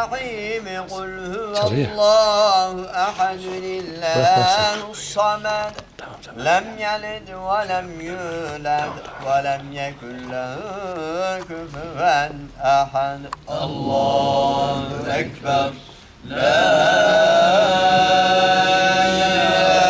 الرحيم قل هو Çalıyor. الله أحد الله الصمد لم يلد ولم يولد ولم يكن له كفوا أحد الله أكبر لا إله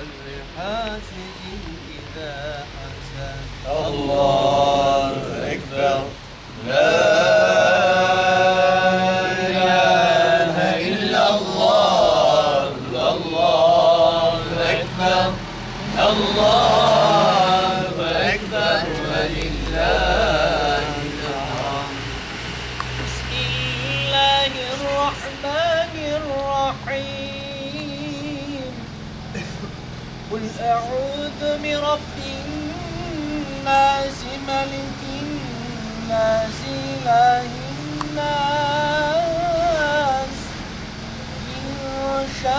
شر حاسد إذا حسد الله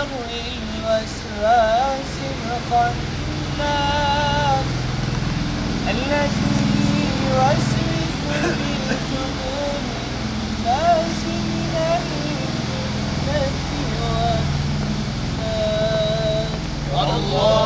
شر الوسواس الخناس الذي يوسوس في صدور الناس من الجنة والناس الله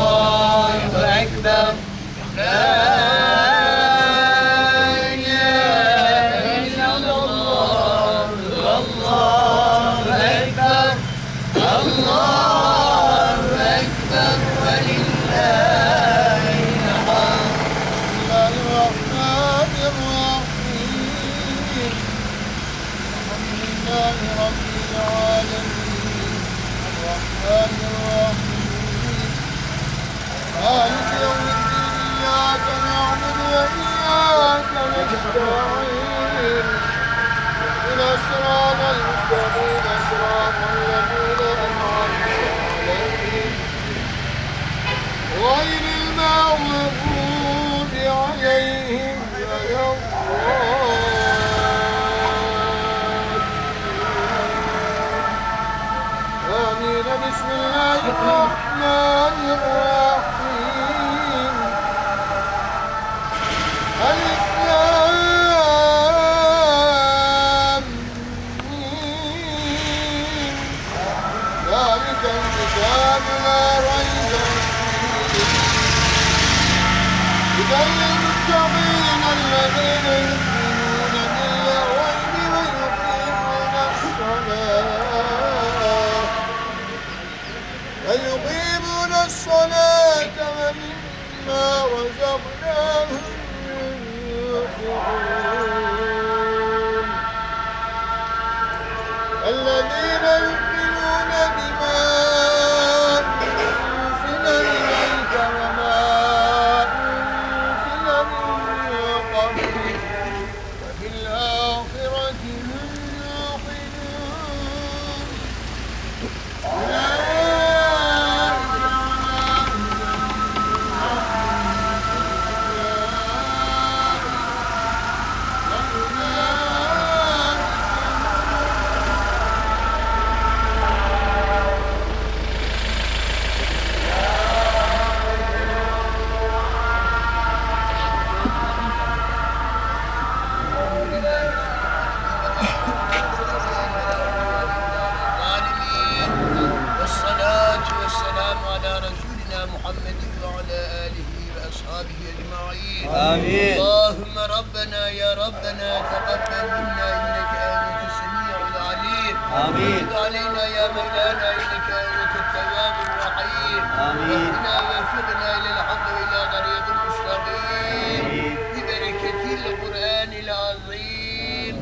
أجمعين. آمين. اللهم ربنا يا ربنا تقبل منا إنك أنت السميع العليم. آمين. وتب علينا يا مولانا إنك أنت التواب الرحيم. آمين. ربنا وفقنا إلى طريق مستقيم. ببركة القرآن العظيم.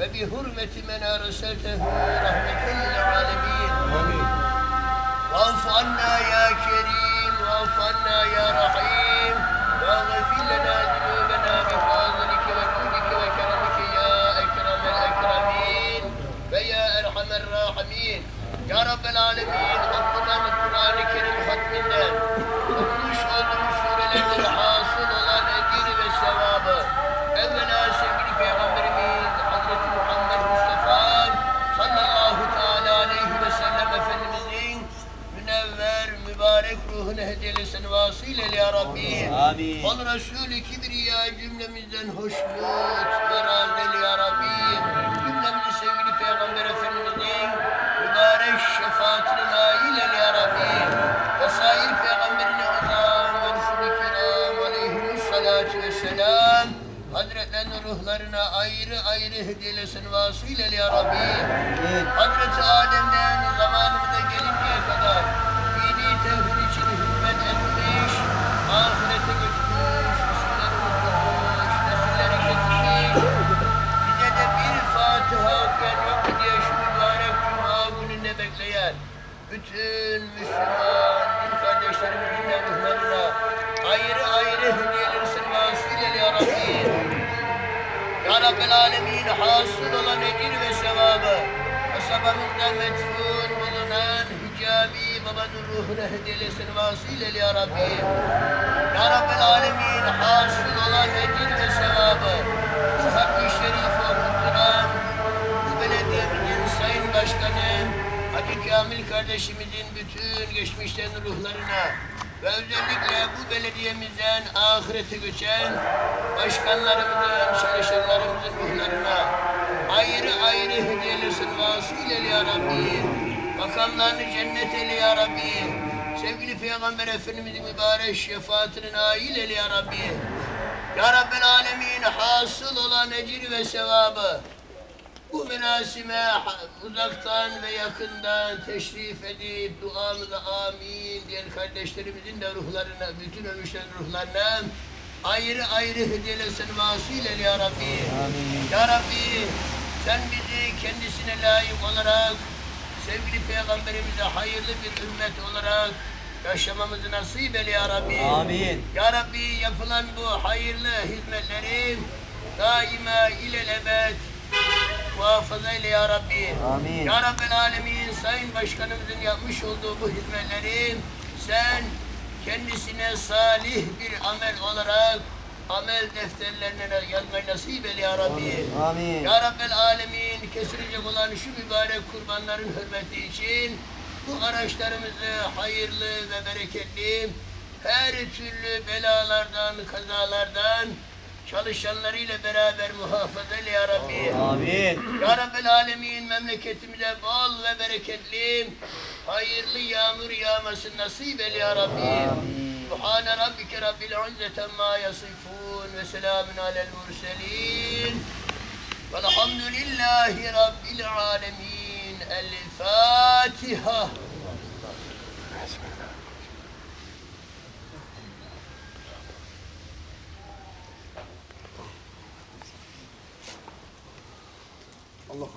وبحرمة من أرسلته رحمة للعالمين. آمين. واغفر عنا يا كريم واغفر عنا يا رحيم. واغفر لنا ذنوبنا بفضلك وجودك وكرمك يا أكرم الأكرمين ويا أرحم الراحمين يا رب العالمين حفظنا من قرآنك الكريم ختمنا Rabbi. Amin. Ol Resulü Kibriya cümlemizden hoşnut ve razı eyle ya Rabbi. Cümlemizi sevgili Peygamber Efendimizin mübarek şefaatine nail eyle ya Rabbi. Ve sair Peygamberine azam ve Resulü Kiram aleyhimussalatu vesselam. Hazretlerinin ruhlarına ayrı ayrı hediyelesin vasıyla ya Rabbi. Hazreti Adem'den zamanımıza gelinceye kadar bütün Müslüman kardeşlerimizin de ruhlarına ayrı ayrı hediyeleri vasıyla ya Rabbi. Ya Rabbel Alemin hasıl olan ecir ve sevabı kasabamızda metfun bulunan hicabi babanın ruhuna hediyelesin vasıyla ya Rabbi. Ya Rabbel Alemin hasıl olan ecir ve sevabı bu hakkı şerifi okutturan bu belediyemizin sayın başkanı Kamil kardeşimizin bütün geçmişten ruhlarına ve özellikle bu belediyemizden ahirete göçen başkanlarımızın, çalışanlarımızın ruhlarına ayrı ayrı hediyelesin vasıyla ya Rabbi. Makamlarını cennet eyle ya Rabbi. Sevgili Peygamber Efendimizin mübarek şefaatine nail eyle ya Rabbi. Ya Rabbel Alemin hasıl olan ecir ve sevabı bu merasime uzaktan ve yakından teşrif edip duamıza amin diyen kardeşlerimizin de ruhlarına, bütün ölmüşlerin ruhlarına ayrı ayrı hediyelesin vasıyla ya Rabbi. Ya Rabbi sen bizi kendisine layık olarak sevgili peygamberimize hayırlı bir ümmet olarak yaşamamızı nasip eyle ya Rabbi. Amin. Ya Rabbi yapılan bu hayırlı hizmetleri daima ilelebet muhafaza eyle ya Rabbi. Amin. Ya Rabbel Alemin Sayın Başkanımızın yapmış olduğu bu hizmetleri sen kendisine salih bir amel olarak amel defterlerine yazmayı nasip eyle ya Rabbi. Amin. Ya Rabbel Alemin kesilecek olan şu mübarek kurbanların hürmeti için bu araçlarımızı hayırlı ve bereketli her türlü belalardan, kazalardan çalışanlarıyla beraber muhafaza eyle ya Rabbi. Amin. Ya Rabbel Alemin memleketimize bol ve bereketli, hayırlı yağmur yağması nasip eyle ya Rabbi. Subhane Rabbike Rabbil İzzet amma yasifun ve selamun alel murselin. Velhamdülillahi Rabbil alemin. El Fatiha. Allahu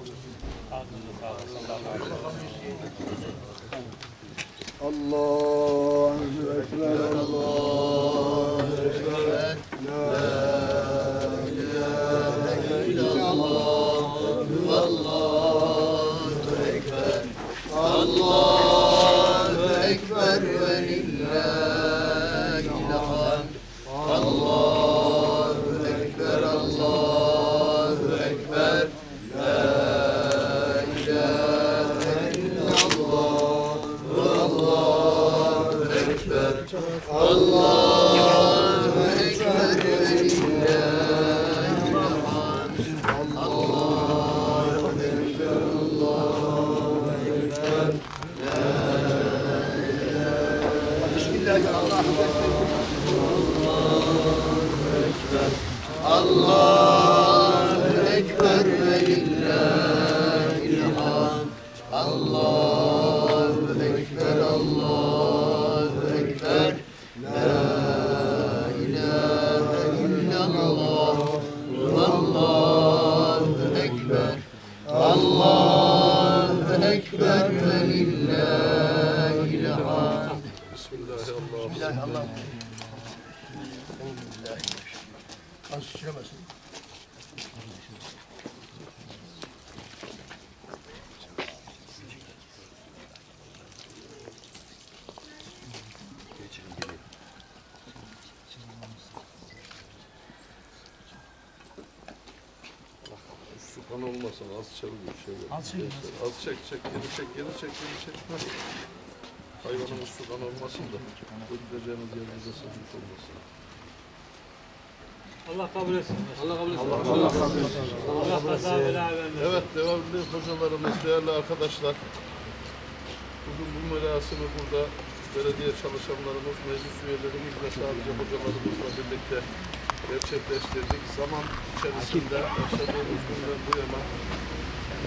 Ekber, Allahu Allahu Kan olmasın az çabuk bir şey yok. Az çek, Az çek çek geri çek geri çek geri çek. Heh. Hayvanımız sudan olmasın da gideceğimiz yer bize sıkıntı olmasın. Allah kabul etsin. Allah kabul etsin. Allah kabul etsin. Allah kaza bela vermesin. Evet devamlı hocalarımız, değerli arkadaşlar. Bugün bu merasimi burada belediye çalışanlarımız, meclis üyelerimiz ve sadece hocalarımızla birlikte gerçekleştirdik. Zaman içerisinde yaşadığımız günden bu yana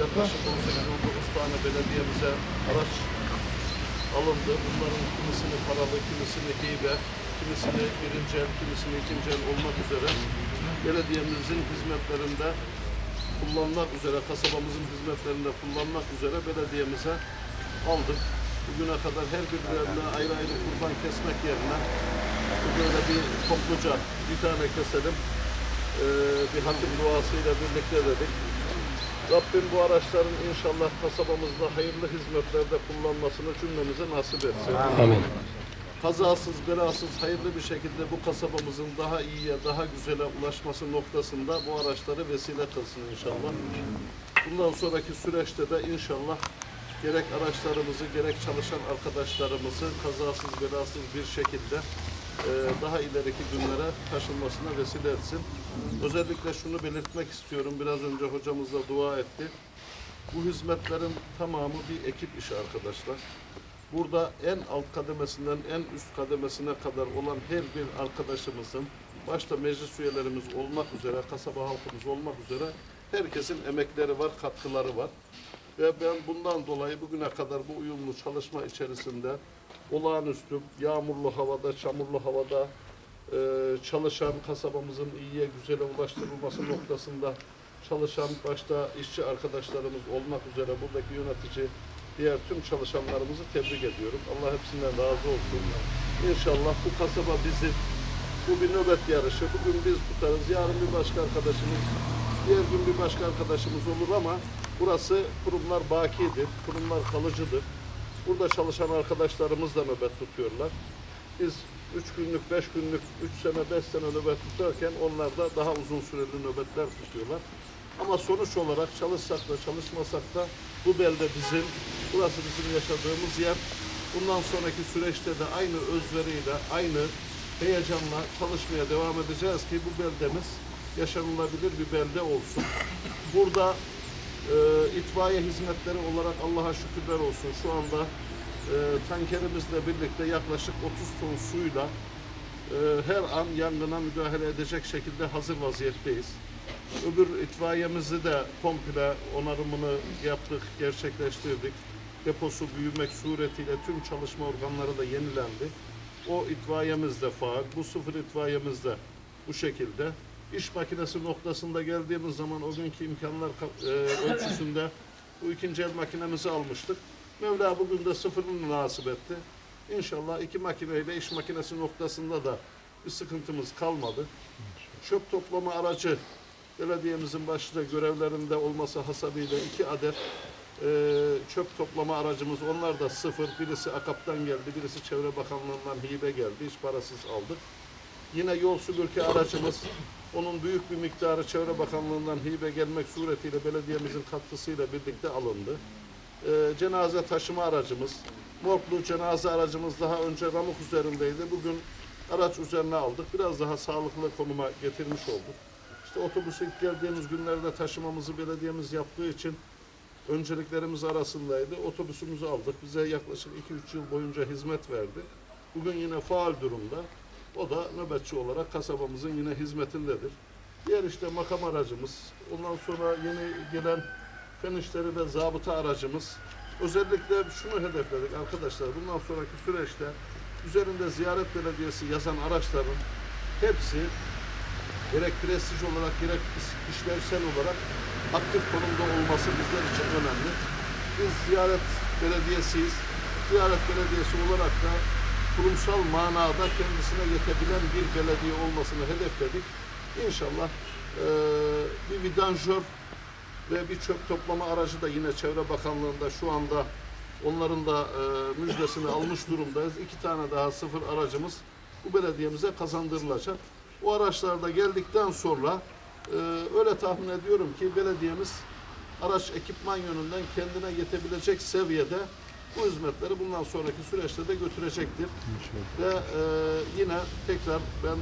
yaklaşık 18-19 tane belediyemize araç alındı. Bunların kimisini paralı, kimisini hibe, kimisini birinci el, kimisini ikinci el olmak üzere belediyemizin hizmetlerinde kullanmak üzere, kasabamızın hizmetlerinde kullanmak üzere belediyemize aldık. Bugüne kadar her birilerine ayrı ayrı kurban kesmek yerine böyle bir topluca bir tane keselim, eee, bir hatim duasıyla birlikte dedik. Rabbim bu araçların inşallah kasabamızda hayırlı hizmetlerde kullanmasını cümlemize nasip etsin. Kazasız, belasız, hayırlı bir şekilde bu kasabamızın daha iyiye, daha güzele ulaşması noktasında bu araçları vesile kılsın inşallah. Bundan sonraki süreçte de inşallah gerek araçlarımızı, gerek çalışan arkadaşlarımızı kazasız, belasız bir şekilde daha ileriki günlere taşınmasına vesile etsin. Özellikle şunu belirtmek istiyorum. Biraz önce hocamız da dua etti. Bu hizmetlerin tamamı bir ekip işi arkadaşlar. Burada en alt kademesinden en üst kademesine kadar olan her bir arkadaşımızın, başta meclis üyelerimiz olmak üzere, kasaba halkımız olmak üzere herkesin emekleri var, katkıları var. Ve ben bundan dolayı bugüne kadar bu uyumlu çalışma içerisinde olağanüstü yağmurlu havada, çamurlu havada e, çalışan kasabamızın iyiye güzele ulaştırılması noktasında çalışan başta işçi arkadaşlarımız olmak üzere buradaki yönetici diğer tüm çalışanlarımızı tebrik ediyorum. Allah hepsinden razı olsun. İnşallah bu kasaba bizim. Bu bir nöbet yarışı. Bugün biz tutarız. Yarın bir başka arkadaşımız, diğer gün bir başka arkadaşımız olur ama burası kurumlar bakidir. Kurumlar kalıcıdır. Burada çalışan arkadaşlarımız da nöbet tutuyorlar. Biz 3 günlük, 5 günlük, 3 sene, 5 sene nöbet tutarken onlar da daha uzun süreli nöbetler tutuyorlar. Ama sonuç olarak çalışsak da çalışmasak da bu belde bizim, burası bizim yaşadığımız yer. Bundan sonraki süreçte de aynı özveriyle, aynı heyecanla çalışmaya devam edeceğiz ki bu beldemiz yaşanılabilir bir belde olsun. Burada e, itfaiye hizmetleri olarak Allah'a şükürler olsun. Şu anda e, tankerimizle birlikte yaklaşık 30 ton suyla e, her an yangına müdahale edecek şekilde hazır vaziyetteyiz. Öbür itfaiyemizi de komple onarımını yaptık, gerçekleştirdik. Deposu büyümek suretiyle tüm çalışma organları da yenilendi. O itfaiyemiz de faal, bu sıfır itfaiyemiz de bu şekilde. İş makinesi noktasında geldiğimiz zaman o günkü imkanlar ka- e, ölçüsünde bu ikinci el makinemizi almıştık. Mevla bugün de sıfırını nasip etti. İnşallah iki makineyle iş makinesi noktasında da bir sıkıntımız kalmadı. Çöp toplama aracı belediyemizin başta görevlerinde olması hasabıyla iki adet e, çöp toplama aracımız onlar da sıfır. Birisi AKAP'tan geldi, birisi Çevre Bakanlığı'ndan hibe geldi. Hiç parasız aldık. Yine yol süpürge aracımız onun büyük bir miktarı Çevre Bakanlığı'ndan hibe gelmek suretiyle belediyemizin katkısıyla birlikte alındı. Ee, cenaze taşıma aracımız, morglu cenaze aracımız daha önce Ramuk üzerindeydi. Bugün araç üzerine aldık. Biraz daha sağlıklı konuma getirmiş olduk. İşte otobüse geldiğimiz günlerde taşımamızı belediyemiz yaptığı için önceliklerimiz arasındaydı. Otobüsümüzü aldık. Bize yaklaşık 2-3 yıl boyunca hizmet verdi. Bugün yine faal durumda. O da nöbetçi olarak kasabamızın yine hizmetindedir. Diğer işte makam aracımız, ondan sonra yeni gelen fen işleri ve zabıta aracımız. Özellikle şunu hedefledik arkadaşlar. Bundan sonraki süreçte üzerinde ziyaret belediyesi yazan araçların hepsi gerek prestij olarak gerek iş- işlevsel olarak aktif konumda olması bizler için önemli. Biz ziyaret belediyesiyiz. Ziyaret belediyesi olarak da kurumsal manada kendisine yetebilen bir belediye olmasını hedefledik. İnşallah eee, bir vidanjör ve bir çöp toplama aracı da yine Çevre Bakanlığı'nda şu anda onların da eee, müjdesini almış durumdayız. İki tane daha sıfır aracımız bu belediyemize kazandırılacak. Bu araçlar da geldikten sonra eee, öyle tahmin ediyorum ki belediyemiz araç ekipman yönünden kendine yetebilecek seviyede bu hizmetleri bundan sonraki süreçte de götürecektir. Ve e, yine tekrar ben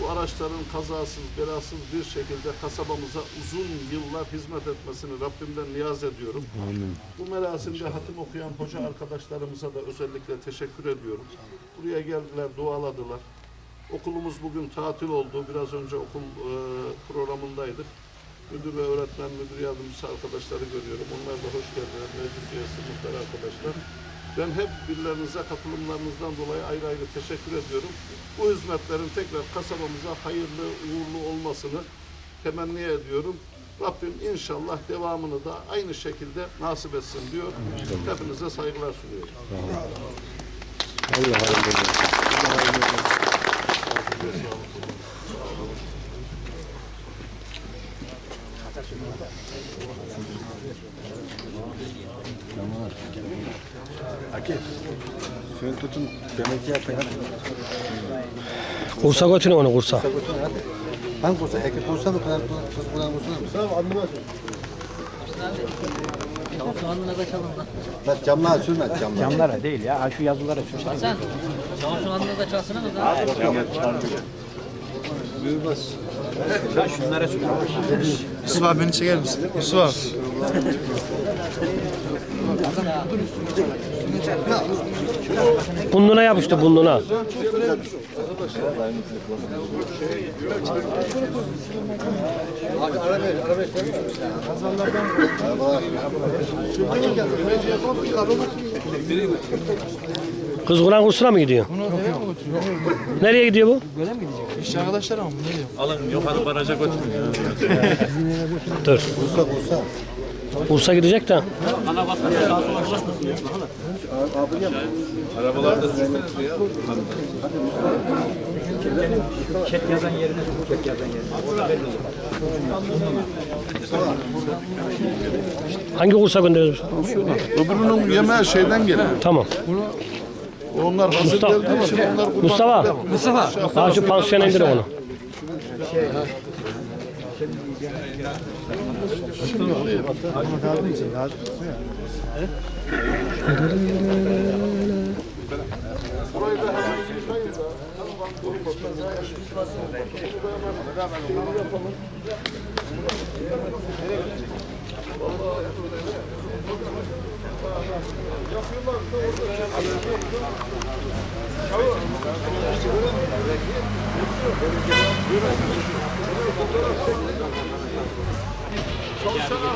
bu araçların kazasız, belasız bir şekilde kasabamıza uzun yıllar hizmet etmesini Rabbimden niyaz ediyorum. Bu merasimde hatim okuyan hoca arkadaşlarımıza da özellikle teşekkür ediyorum. Buraya geldiler, dualadılar. Okulumuz bugün tatil oldu. Biraz önce okul e, programındaydık. Müdür ve öğretmen, müdür yardımcısı arkadaşları görüyorum. Onlar da hoş geldiler. Meclis üyesi, muhtar arkadaşlar. Ben hep birilerinize katılımlarınızdan dolayı ayrı ayrı teşekkür ediyorum. Bu hizmetlerin tekrar kasabamıza hayırlı, uğurlu olmasını temenni ediyorum. Rabbim inşallah devamını da aynı şekilde nasip etsin diyor. Hepinize saygılar sunuyorum. Şöyle tutun. Demek ki yapın. Kursa götürün onu kursa. Hangi kursa? Erkek kursa mı? Kız kuran kursa mı? Tamam anlamaz. Lan camlar sürme camlar. Camlara değil ya. Ha şu yazılara sür. Sen çamaşır andında da çalsana mı daha? Ha şunlara sür. Yusuf abi beni çeker misin? Yusuf abi. Bunduna yapıştı bunduna. Kız Kur'an kursuna mı gidiyor? Nereye gidiyor bu? İşçi arkadaşlar ama ne diyor? Dur. Kursa kursa. Kursa gidecek de. Ket yazan yerine sür. Ket yazan yerine. Hangi kursa gönderiyoruz? Öbürünün yemeği şeyden geliyor. Tamam. Onlar hazır Mustafa. geldiği için onlar kurban Mustafa. Mustafa. Daha şu pansiyona indir onu. Burayı da shut up.